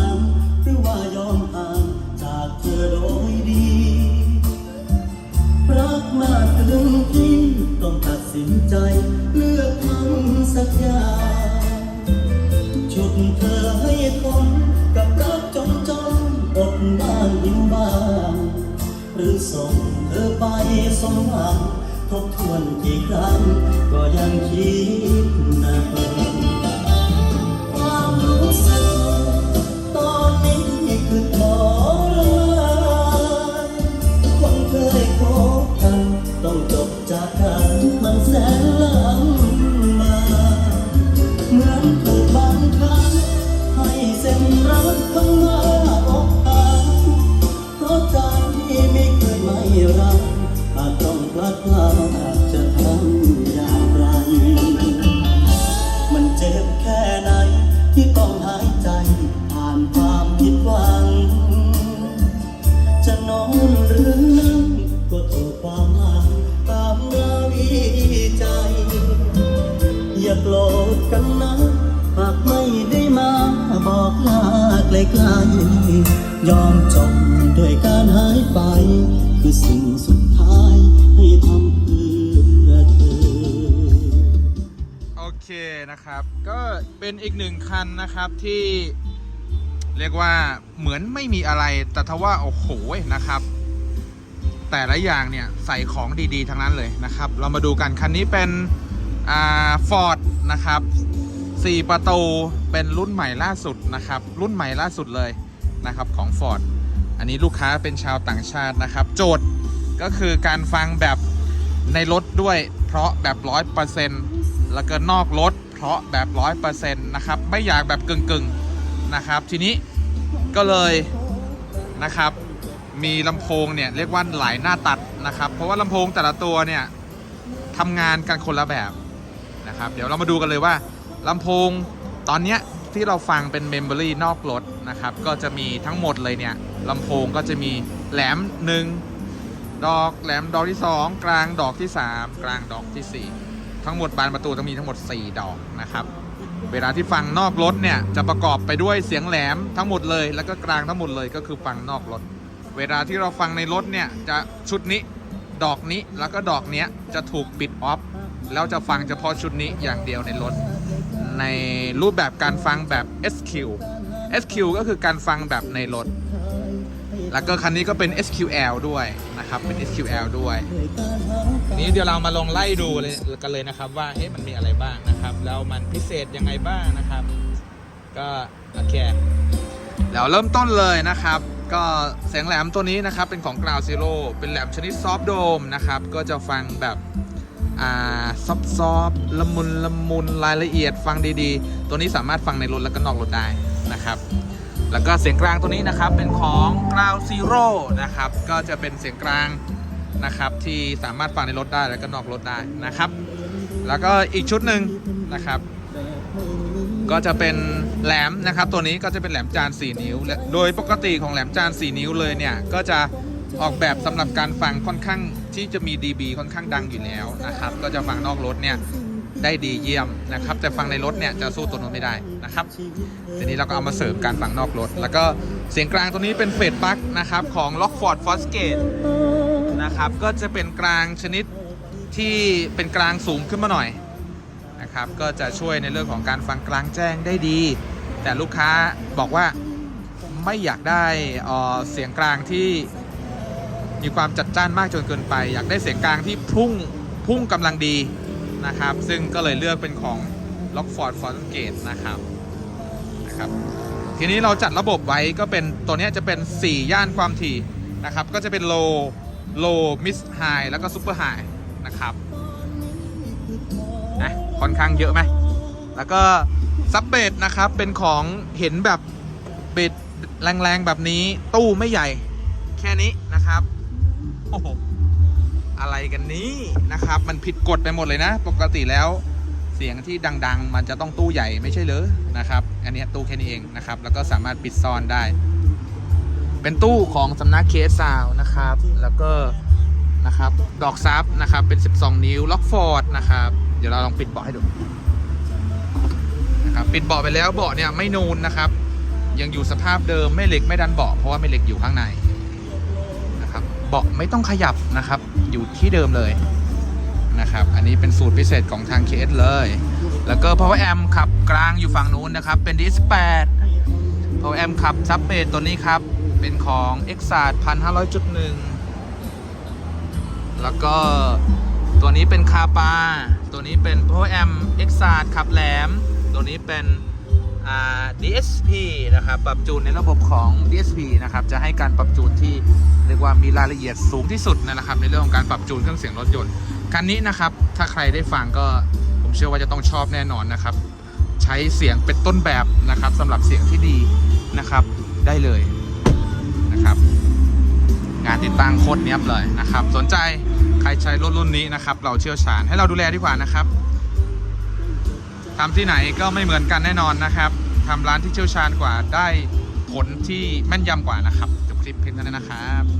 ามหรือว่ายอมห่างจากเธอโดยดีรักมากถึงที่ต้องตัดสินใจ เลือกทำสักอย่างฉุดเธอให้ทนกับรักจนจนอดบ้างยิ้มบ้างหรือส่งเธอไปสมหวังทบทวนกี่ครั้งก็ยังคิด มันแสนลำบาเหมือนถูกบังคับให้เส้นรักข้างหน้าอกหักเพราะใจไม่เคยไม่รักอาจต้องพลัดพรากจะทำอย่างไร มันเจ็บแค่ไหนที่ต้องหายใจผ่านความผิดหวัง จะน้อนากไม่ได้มา บอกลาไกลๆยอมจบด้วยการหายไป คือสิ่งสุดท้ายให้ทำเพื่อเธอ โอเคนะครับ ก็เป็นอีกหนึ่งคันนะครับที่เรียกว่าเหมือนไม่มีอะไร แต่ทว่าโอ้โหนะครับ แต่ละอย่างเนี่ยใส่ของดีๆ ทั้งนั้นเลยนะครับ เรามาดูกันคันนี้เป็นฟอร์ดนะครับ 4 ประตูเป็นรุ่นใหม่ล่าสุดนะครับ รุ่นใหม่ล่าสุดเลยนะครับของ Ford อันนี้ลูกค้าเป็นชาวต่างชาตินะครับ โจทย์ก็คือการฟังแบบในรถด้วยเพราะแบบร้อยเปอร์เซ็นต์แล้วก็นอกรถเพราะแบบร้อยเปอร์เซ็นต์นะครับ ไม่อยากแบบกึ่งๆนะครับ ทีนี้ก็เลยนะครับ มีลำโพงเนี่ยเรียกว่าหลายหน้าตัดนะครับ เพราะว่าลำโพงแต่ละตัวเนี่ยทำงานกันคนละแบบนะครับ เดี๋ยวเรามาดูกันเลยว่า ลำโพงตอนเนี้ยที่เราฟังเป็นเมมโมรีนอกรถนะครับ ก็จะมีทั้งหมดเลยเนี่ยลำโพงก็จะมีแหลม 1 ดอกแหลมดอกที่ 2 กลางดอกที่ 3 กลางดอกที่ 4 ทั้งหมดบานประตูต้องมีทั้งหมด 4 ดอกนะครับ เวลาที่ฟังนอกรถเนี่ยจะประกอบไปด้วยเสียงแหลมทั้งหมดเลย แล้วก็กลางทั้งหมดเลยก็คือฟังนอกรถ เวลาที่เราฟังในรถเนี่ยจะชุดนี้ดอกนี้แล้วก็ดอกเนี้ยจะถูกปิดออฟแล้วจะฟังเฉพาะชุดนี้อย่างเดียวในรถ ในรูปแบบการฟังแบบ SQ SQ ก็คือการฟังแบบในรถ แล้วก็คันนี้ก็เป็น SQL ด้วยนะครับ เป็น SQL ด้วย นี้เดี๋ยวเรามาลองไล่ดูเลยกันเลยนะครับ ว่าเฮ้มันมีอะไรบ้างนะครับ แล้วมันพิเศษยังไงบ้างนะครับ ก็โอเคเดี๋ยวเริ่มต้นเลยนะครับ ก็เสียงแหลมตัวนี้นะครับ เป็นของ Ground Zero เป็นแหลมชนิดซอฟโดมนะครับ ก็จะฟังแบบอ่า ซอฟซอฟละมุนละมุนรายละเอียดฟังดีๆ ตัวนี้สามารถฟังในรถแล้วก็นอกรถได้นะครับ แล้วก็เสียงกลางตัวนี้นะครับเป็นของ Ground Zero นะครับ ก็จะเป็นเสียงกลางนะครับที่สามารถฟังในรถได้แล้วก็นอกรถได้นะครับ แล้วก็อีกชุดหนึ่งนะครับ ก็จะเป็นแหลมนะครับ ตัวนี้ก็จะเป็นแหลมจาน 4 นิ้ว โดยปกติของแหลมจาน 4 นิ้วเลยเนี่ยก็จะ ออกแบบสำหรับการฟังค่อนข้างที่จะมี dB ค่อนข้างดังอยู่แล้วนะครับ ก็จะฟังนอกรถเนี่ยได้ดีเยี่ยมนะครับ แต่ฟังในรถเนี่ยจะสู้ตัวนู้นไม่ได้นะครับทีนี้เราก็เอามาเสริมการฟังนอกรถ แล้วก็เสียงกลางตัวนี้เป็นเฟดปลั๊กนะครับของ Lockford f o s g a t e นะครับก็จะเป็นกลางชนิดที่เป็นกลางสูงขึ้นมาหน่อยนะครับก็จะช่วยในเรื่องของการฟังกลางแจ้งได้ดี แต่ลูกค้าบอกว่าไม่อยากได้เออเสียงกลางที่ มีความจัดจ้านมากจนเกินไป อยากได้เสียงกลางที่พุ่งพุ่งกำลังดีนะครับ ซึ่งก็เลยเลือกเป็นของ Lockford f o r t Gate นะครับนะครับ ทีนี้เราจัดระบบไว้ก็เป็นตัวนี้จะเป็น 4 ย่านความถี่นะครับ ก็จะเป็น low low mid high แล้วก็ super high นะครับนะค่อนข้างเยอะไหม แล้วก็ซับเบดนะครับ เป็นของเห็นแบบเบดแรงๆ แบบนี้ตู้ไม่ใหญ่แค่นี้นะครับ อะไรกันนี้นะครับ มันผิดกฎไปหมดเลยนะ ปกติแล้วเสียงที่ดัง ๆ มันจะต้องตู้ใหญ่ไม่ใช่เหรอนะครับ อันนี้ตู้แค่นี้เองนะครับ แล้วก็สามารถปิดซ่อนได้ เป็นตู้ของสำนักเคสซาวนะครับ แล้วก็นะครับ ดอกซับนะครับ เป็น 12 นิ้วล็อกฟอร์ดนะครับ เดี๋ยวเราลองปิดเบาะให้ดูนะครับปิดเบาะไปแล้วเบาะเนี่ยไม่นูนนะครับ ยังอยู่สภาพเดิมไม่เหล็กไม่ดันเบาะเพราะว่าไม่เหล็กอยู่ข้างใน เบาะไม่ต้องขยับนะครับ อยู่ที่เดิมเลยนะครับ อันนี้เป็นสูตรพิเศษของทาง KS เลย แล้วก็ power amp ขับกลางอยู่ฝั่งนู้นนะครับ เป็น DS8 power amp ขับซับเบสตัวนี้ครับ เป็นของ e x a t 1500.1 แล้วก็ตัวนี้เป็นคาปา ตัวนี้เป็น power amp e x a t ขับแหลม ตัวนี้เป็น DSP นะครับ ปรับจูนในระบบของ DSP นะครับ จะให้การปรับจูนที่เรียกว่ามีรายละเอียดสูงที่สุดนะครับ ในเรื่องของการปรับจูนเครื่องเสียงรถยนต์ คันนี้นะครับ ถ้าใครได้ฟังก็ผมเชื่อว่าจะต้องชอบแน่นอนนะครับ ใช้เสียงเป็นต้นแบบนะครับสำหรับเสียงที่ดีนะครับได้เลยนะครับ งานติดตั้งโคตรเนี้ยบเลยนะครับ สนใจใครใช้รถรุ่นนี้นะครับ เราเชี่ยวชาญให้เราดูแลดีกว่านะครับ ทำที่ไหนก็ไม่เหมือนกันแน่นอนนะครับทำร้านที่เชี่ยวชาญกว่าได้ผลที่แม่นยำกว่านะครับจบคลิปเพียงเท่านั้นนะครับ